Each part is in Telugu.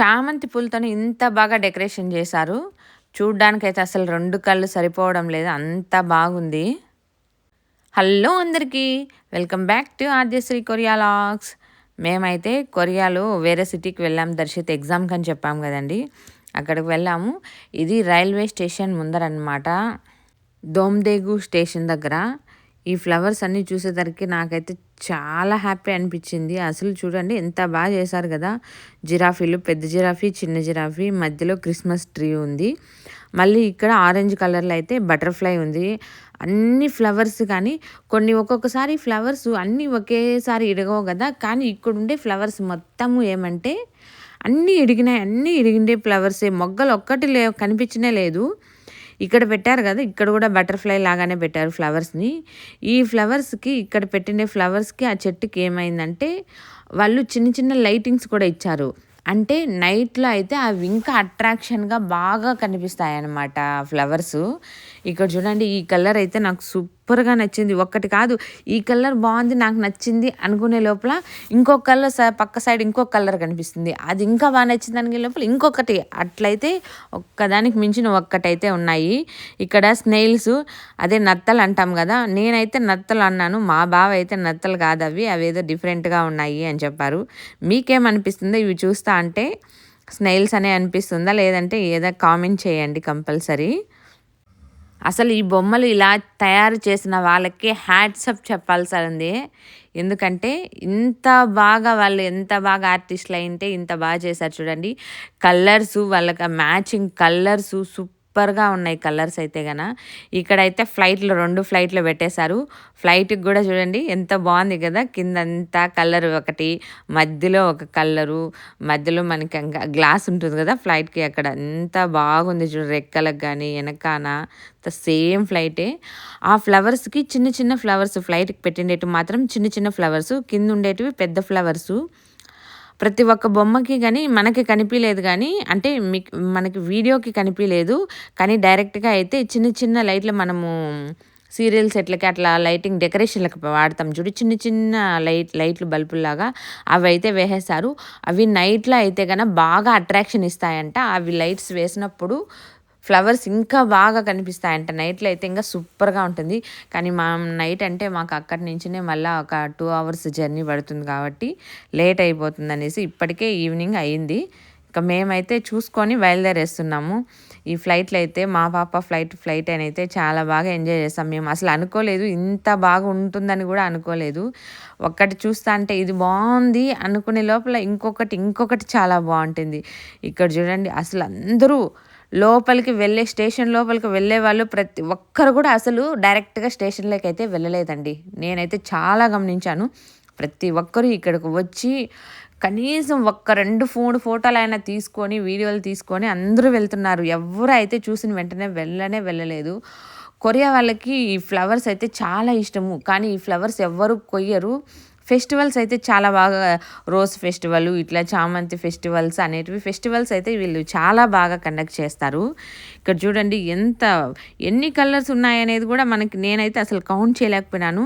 చామంతి పూలతోని ఇంత బాగా డెకరేషన్ చేశారు. చూడ్డానికైతే అసలు రెండు కళ్ళు సరిపోవడం లేదు. అంత బాగుంది. హలో అందరికీ welcome back to Aadyasri Korea logs. మేమైతే కొరియాలో వేరే సిటీకి వెళ్ళాం. దర్శిత్ ఎగ్జామ్కి అని చెప్పాం కదండి. అక్కడికి వెళ్ళాము. ఇది రైల్వే స్టేషన్ ముందరనమాట దోమ్దేగు స్టేషన్ దగ్గర. ఈ ఫ్లవర్స్ అన్నీ చూసేసరికి నాకైతే చాలా హ్యాపీ అనిపించింది. అసలు చూడండి ఎంత బాగా చేశారు కదా. జిరాఫీలు పెద్ద జిరాఫీ చిన్న జిరాఫీ మధ్యలో క్రిస్మస్ ట్రీ ఉంది. మళ్ళీ ఇక్కడ ఆరెంజ్ కలర్లో అయితే బటర్ఫ్లై ఉంది. అన్ని ఫ్లవర్స్ కానీ కొన్ని ఒక్కొక్కసారి ఫ్లవర్స్ అన్నీ ఒకేసారి ఇడగవు కదా. కానీ ఇక్కడ ఉండే ఫ్లవర్స్ మొత్తము ఏమంటే అన్నీ ఇడిగినాయి అన్నీ ఇడిగిండే ఫ్లవర్సే. మొగ్గలు ఒక్కటి లే కనిపించనే లేదు. ఇక్కడ పెట్టారు కదా ఇక్కడ కూడా బటర్ఫ్లై లాగానే పెట్టారు ఫ్లవర్స్ని. ఈ ఫ్లవర్స్కి ఇక్కడ పెట్టిన ఫ్లవర్స్కి ఆ చెట్టుకి ఏమైందంటే వాళ్ళు చిన్న చిన్న లైటింగ్స్ కూడా ఇచ్చారు. అంటే నైట్లో అయితే అవి ఇంకా అట్రాక్షన్గా బాగా కనిపిస్తాయి అన్నమాట ఫ్లవర్స్. ఇక్కడ చూడండి ఈ కలర్ అయితే నాకు సూపర్గా నచ్చింది. ఒక్కటి కాదు ఈ కలర్ బాగుంది నాకు నచ్చింది అనుకునే లోపల ఇంకో కలర్ పక్క సైడ్ ఇంకో కలర్ కనిపిస్తుంది. అది ఇంకా బాగా నచ్చింది అనుకునే లోపల ఇంకొకటి. అట్లయితే ఒక్కదానికి మించిన ఒక్కటైతే ఉన్నాయి. ఇక్కడ స్నేల్స్ అదే నత్తలు అంటాం కదా నేనైతే నత్తలు అన్నాను మా బావ అయితే నత్తలు కాదు అవి అవి ఏదో డిఫరెంట్గా ఉన్నాయి అని చెప్పారు. మీకేమనిపిస్తుందో? ఇవి చూస్తా అంటే స్నైల్స్ అనే అనిపిస్తుందా? లేదంటే ఏదో కామెంట్ చేయండి కంపల్సరీ. అసలు ఈ బొమ్మలు ఇలా తయారు చేసిన వాళ్ళకి హ్యాట్సప్ చెప్పాల్సింది ఎందుకంటే ఇంత బాగా వాళ్ళు ఎంత బాగా ఆర్టిస్టులు అయింటే ఇంత బాగా చేశారు చూడండి. కలర్స్ వాళ్ళకి మ్యాచింగ్ కలర్స్ సూపర్ సూపర్గా ఉన్నాయి కలర్స్ అయితే గన. ఇక్కడైతే ఫ్లైట్లు రెండు ఫ్లైట్లు పెట్టేశారు. ఫ్లైట్కి కూడా చూడండి ఎంత బాగుంది కదా. కిందంతా కలర్ ఒకటి మధ్యలో ఒక కలరు మధ్యలో మనకి గ్లాస్ ఉంటుంది కదా ఫ్లైట్కి అక్కడ. ఎంత బాగుంది చూడు రెక్కలకు కానీ వెనకాన సేమ్ ఫ్లైటే. ఆ ఫ్లవర్స్కి చిన్న చిన్న ఫ్లవర్స్ ఫ్లైట్కి పెట్టిండేటివి మాత్రం చిన్న చిన్న ఫ్లవర్స్ కింద ఉండేటివి పెద్ద ఫ్లవర్సు. ప్రతి ఒక్క బొమ్మకి కానీ మనకి కనిపించలేదు కానీ అంటే మీకు మనకి వీడియోకి కనిపించలేదు కానీ డైరెక్ట్గా అయితే చిన్న చిన్న లైట్లు మనము సీరియల్ సెట్లకి అట్లా లైటింగ్ డెకరేషన్లకు వాడతాం చూడు. చిన్న చిన్న లైట్ లైట్లు బల్బుల్లాగా అవి అయితే వేసేస్తారు అవి నైట్లో అయితే కనుక బాగా అట్రాక్షన్ ఇస్తాయంట. అవి లైట్స్ వేసినప్పుడు ఫ్లవర్స్ ఇంకా బాగా కనిపిస్తాయంట. నైట్లో అయితే ఇంకా సూపర్గా ఉంటుంది. కానీ మా నైట్ అంటే మాకు అక్కడి నుంచినే మళ్ళీ ఒక టూ అవర్స్ జర్నీ పడుతుంది కాబట్టి లేట్ అయిపోతుంది అనేసి ఇప్పటికే ఈవినింగ్ అయింది. ఇక మేమైతే చూసుకొని బయలుదేరేస్తున్నాము. ఈ ఫ్లైట్లో అయితే మా పాప ఫ్లైట్ ఫ్లైట్ అని అయితే చాలా బాగా ఎంజాయ్ చేస్తాం. మేము అసలు అనుకోలేదు ఇంత బాగా ఉంటుందని కూడా అనుకోలేదు. ఒక్కటి చూస్తా అంటే ఇది బాగుంది అనుకునే లోపల ఇంకొకటి ఇంకొకటి చాలా బాగుంటుంది. ఇక్కడ చూడండి అసలు అందరూ లోపలికి వెళ్ళే స్టేషన్ లోపలికి వెళ్ళే వాళ్ళు ప్రతి ఒక్కరు కూడా అసలు డైరెక్ట్గా స్టేషన్లోకి అయితే వెళ్ళలేదండి. నేనైతే చాలా గమనించాను. ప్రతి ఒక్కరు ఇక్కడికి వచ్చి కనీసం ఒక్క రెండు మూడు ఫోటోలు అయినా తీసుకొని వీడియోలు తీసుకొని అందరూ వెళ్తున్నారు. ఎవరు అయితే చూసిన వెంటనే వెళ్ళనే వెళ్ళలేదు. కొరియా వాళ్ళకి ఈ ఫ్లవర్స్ అయితే చాలా ఇష్టము. కానీ ఈ ఫ్లవర్స్ ఎవ్వరు కొయ్యరు. ఫెస్టివల్స్ అయితే చాలా బాగా రోజ్ ఫెస్టివల్ ఇట్లా చామంతి ఫెస్టివల్స్ అనేటివి ఫెస్టివల్స్ అయితే వీళ్ళు చాలా బాగా కండక్ట్ చేస్తారు. ఇక్కడ చూడండి ఎంత ఎన్ని కలర్స్ ఉన్నాయనేది కూడా మనకి నేనైతే అసలు కౌంట్ చేయలేకపోయినాను.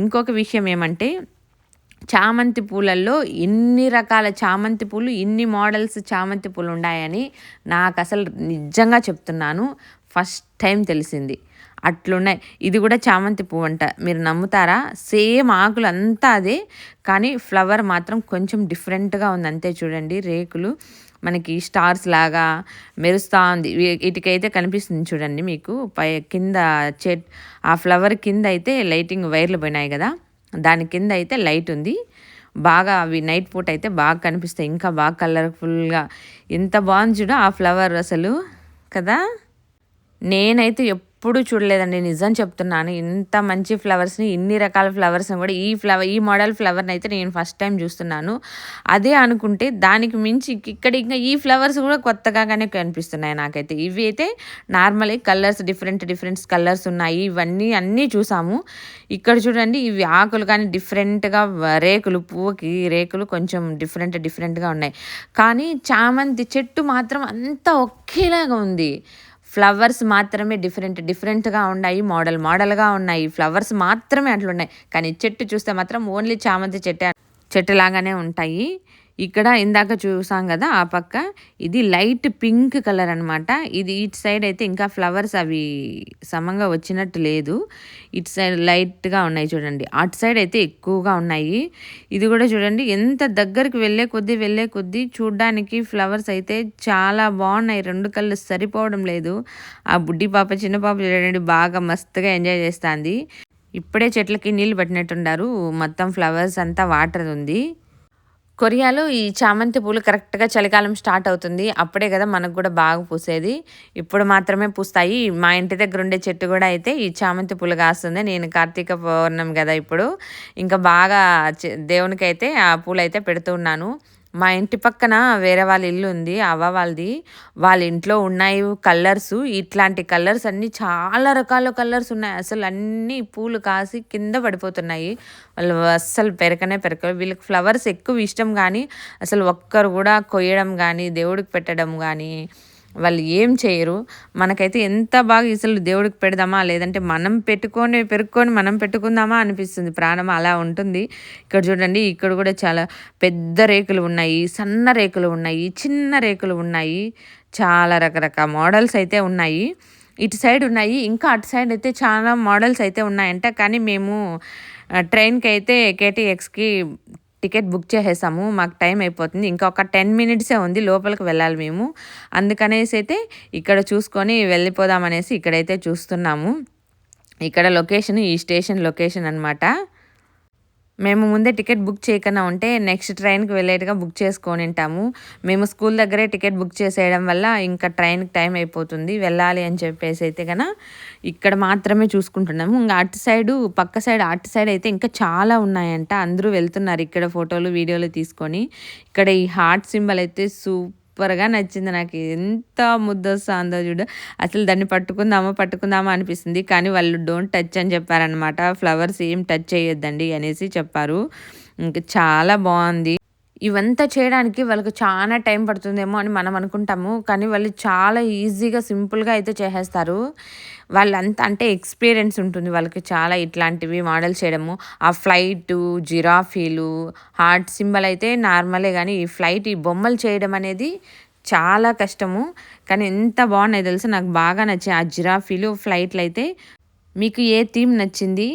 ఇంకొక విషయం ఏమంటే చామంతి పూలల్లో ఎన్ని రకాల చామంతి పూలు ఇన్ని మోడల్స్ చామంతి పూలు ఉన్నాయని నాకు అసలు నిజంగా చెప్తున్నాను. ఫస్ట్ టైం తెలిసింది. అట్లున్నాయి. ఇది కూడా చామంతి పువ్వు అంట. మీరు నమ్ముతారా? సేమ్ ఆకులు అంతా అదే కానీ ఫ్లవర్ మాత్రం కొంచెం డిఫరెంట్గా ఉంది. అంతే చూడండి రేకులు. మనకి స్టార్స్ లాగా మెరుస్తూ ఉంది. వీటికైతే కనిపిస్తుంది చూడండి మీకు. పై కింద చెట్ ఆ ఫ్లవర్ కింద అయితే లైటింగ్ వైర్లు పోయినాయి కదా. దాని కింద అయితే లైట్ ఉంది. బాగా అవి నైట్ పూట అయితే బాగా కనిపిస్తాయి. ఇంకా బాగా కలర్ఫుల్గా. ఎంత బాగుంది చూడ ఆ ఫ్లవర్ అసలు కదా. నేనైతే ఎప్పుడు చూడలేదండి. నిజం చెప్తున్నాను. ఇంత మంచి ఫ్లవర్స్ని ఇన్ని రకాల ఫ్లవర్స్ని కూడా ఈ ఫ్లవర్ ఈ మోడల్ ఫ్లవర్ని అయితే నేను ఫస్ట్ టైం చూస్తున్నాను. అదే అనుకుంటే దానికి మించి ఇక్కడ ఇంకా ఈ ఫ్లవర్స్ కూడా కొత్తగానే కనిపిస్తున్నాయి నాకైతే. ఇవి అయితే normal colours different different colours ఉన్నాయి. ఇవన్నీ అన్నీ చూసాము. ఇక్కడ చూడండి ఇవి ఆకులు కానీ డిఫరెంట్గా రేకులు పువ్వుకి రేకులు కొంచెం డిఫరెంట్ డిఫరెంట్గా ఉన్నాయి. కానీ చామంతి చెట్టు మాత్రం అంతా ఒకేలాగా ఉంది. ఫ్లవర్స్ మాత్రమే డిఫరెంట్ డిఫరెంట్గా ఉన్నాయి మోడల్ మోడల్గా ఉన్నాయి. ఫ్లవర్స్ మాత్రమే అట్లున్నాయి. కానీ చెట్టు చూస్తే మాత్రం ఓన్లీ చామంతి చెట్టు చెట్టు లాగానే ఉంటాయి. ఇక్కడ ఇందాక చూసాం కదా ఆ పక్క ఇది లైట్ పింక్ కలర్ అనమాట ఇది ఇటు సైడ్ అయితే ఇంకా ఫ్లవర్స్ అవి సమంగా వచ్చినట్టు లేదు. ఇటు సైడ్ లైట్గా ఉన్నాయి చూడండి. అటు సైడ్ అయితే ఎక్కువగా ఉన్నాయి. ఇది కూడా చూడండి ఎంత దగ్గరికి వెళ్ళే కొద్దీ వెళ్ళే కొద్దీ చూడ్డానికి ఫ్లవర్స్ అయితే చాలా బాగున్నాయి. రెండు కళ్ళు సరిపోవడం లేదు. ఆ బుడ్డి పాప చిన్న పాప చూడండి బాగా మస్తుగా ఎంజాయ్ చేస్తుంది. ఇప్పుడే చెట్లకి నీళ్ళు పెట్టినట్టున్నారు మొత్తం ఫ్లవర్స్ అంతా వాటర్ ఉంది. కొరియాలో ఈ చామంతి పూలు కరెక్ట్గా చలికాలం స్టార్ట్ అవుతుంది. అప్పుడే కదా మనకు కూడా బాగా పూసేది. ఇప్పుడు మాత్రమే పూస్తాయి. మా ఇంటి దగ్గర ఉండే చెట్టు కూడా అయితే ఈ చామంతి పూలు కాస్తుంది. నేను కార్తీక పౌర్ణమి కదా ఇప్పుడు. ఇంకా బాగా దేవునికి అయితే ఆ పూలు అయితే పెడుతూ ఉన్నాను. మా ఇంటి పక్కన వేరే వాళ్ళ ఇల్లు ఉంది అవ్వ వాళ్ళది. వాళ్ళ ఇంట్లో ఉన్నాయి కలర్స్. ఇట్లాంటి కలర్స్ అన్నీ చాలా రకాల కలర్స్ ఉన్నాయి. అసలు అన్నీ పూలు కాసి కింద పడిపోతున్నాయి. వాళ్ళు అస్సలు పెరకనే పెరక వీళ్ళకి ఫ్లవర్స్ ఎక్కువ ఇష్టం కానీ అసలు ఒక్కరు కూడా కొయ్యడం కానీ దేవుడికి పెట్టడం కానీ వాళ్ళు ఏం చేయరు. మనకైతే ఎంత బాగా ఇసులు దేవుడికి పెడదామా? లేదంటే మనం పెట్టుకొని పెరుక్కొని మనం పెట్టుకుందామా అనిపిస్తుంది. ప్రాణం అలా ఉంటుంది. ఇక్కడ చూడండి ఇక్కడ కూడా చాలా పెద్ద రేకులు ఉన్నాయి సన్న రేకులు ఉన్నాయి చిన్న రేకులు ఉన్నాయి. చాలా రకరకాల మోడల్స్ అయితే ఉన్నాయి. ఇటు సైడ్ ఉన్నాయి ఇంకా అటు సైడ్ అయితే చాలా మోడల్స్ అయితే ఉన్నాయంట. కానీ మేము ట్రైన్కి అయితే కేటీఎక్స్కి టికెట్ బుక్ చేసేసాము. మాకు టైం అయిపోతుంది. ఇంకా ఒక టెన్ మినిట్సే ఉంది. లోపలికి వెళ్ళాలి మేము. అందుకనేసి అయితే ఇక్కడ చూసుకొని వెళ్ళిపోదామనేసి ఇక్కడైతే చూస్తున్నాము. ఇక్కడ లొకేషన్ ఈ స్టేషన్ లొకేషన్ అనమాట మేము ముందే టికెట్ బుక్ చేయకుండా ఉంటే నెక్స్ట్ ట్రైన్కి వెళ్ళేట్టుగా బుక్ చేసుకొని ఉంటాము. మేము స్కూల్ దగ్గరే టికెట్ బుక్ చేసేయడం వల్ల ఇంకా ట్రైన్కి టైం అయిపోతుంది. వెళ్ళాలి అని చెప్పేసి అయితే కనుక ఇక్కడ మాత్రమే చూసుకుంటున్నాము. ఇంకా అటు సైడు పక్క సైడ్ అటు సైడ్ అయితే ఇంకా చాలా ఉన్నాయంట. అందరూ వెళ్తున్నారు ఇక్కడ ఫోటోలు వీడియోలు తీసుకొని. ఇక్కడ ఈ హార్ట్ సింబల్ అయితే సూప్ సూపర్గా నచ్చింది నాకు. ఎంత ముద్దొస్తుందో చూడు. అసలు దాన్ని పట్టుకుందామా పట్టుకుందామా అనిపిస్తుంది. కానీ వాళ్ళు డోంట్ టచ్ అని చెప్పారనమాట ఫ్లవర్స్ ఏం టచ్ చేయొద్దండి అనేసి చెప్పారు. ఇంకా చాలా బాగుంది. ఇవంతా చేయడానికి వాళ్ళకి చాలా టైం పడుతుందేమో అని మనం అనుకుంటాము. కానీ వాళ్ళు చాలా ఈజీగా సింపుల్గా అయితే చేసేస్తారు. వాళ్ళంతా అంటే ఎక్స్పీరియన్స్ ఉంటుంది వాళ్ళకి చాలా ఇట్లాంటివి మోడల్ చేయడము. ఆ ఫ్లైటు జిరాఫీలు హార్ట్ సింబల్ అయితే నార్మలే కానీ ఈ ఫ్లైట్ ఈ బొమ్మలు చేయడం అనేది చాలా కష్టము. కానీ ఎంత బాగున్నాయి తెలుసు? నాకు బాగా నచ్చాయి ఆ జిరాఫీలు ఫ్లైట్లు అయితే. మీకు ఏ థీమ్ నచ్చింది?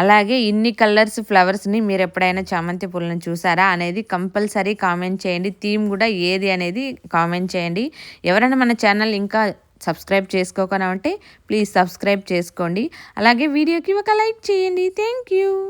అలాగే ఇన్ని కలర్స్ ఫ్లవర్స్ని మీరు ఎప్పుడైనా చామంతి పూలను చూసారా అనేది కంపల్సరీ కామెంట్ చేయండి. థీమ్ కూడా ఏది అనేది కామెంట్ చేయండి. ఎవరైనా మన ఛానల్ ఇంకా సబ్స్క్రైబ్ చేసుకోకుండా ఉంటే ప్లీజ్ సబ్స్క్రైబ్ చేసుకోండి. అలాగే వీడియోకి ఒక లైక్ చేయండి. Thank you.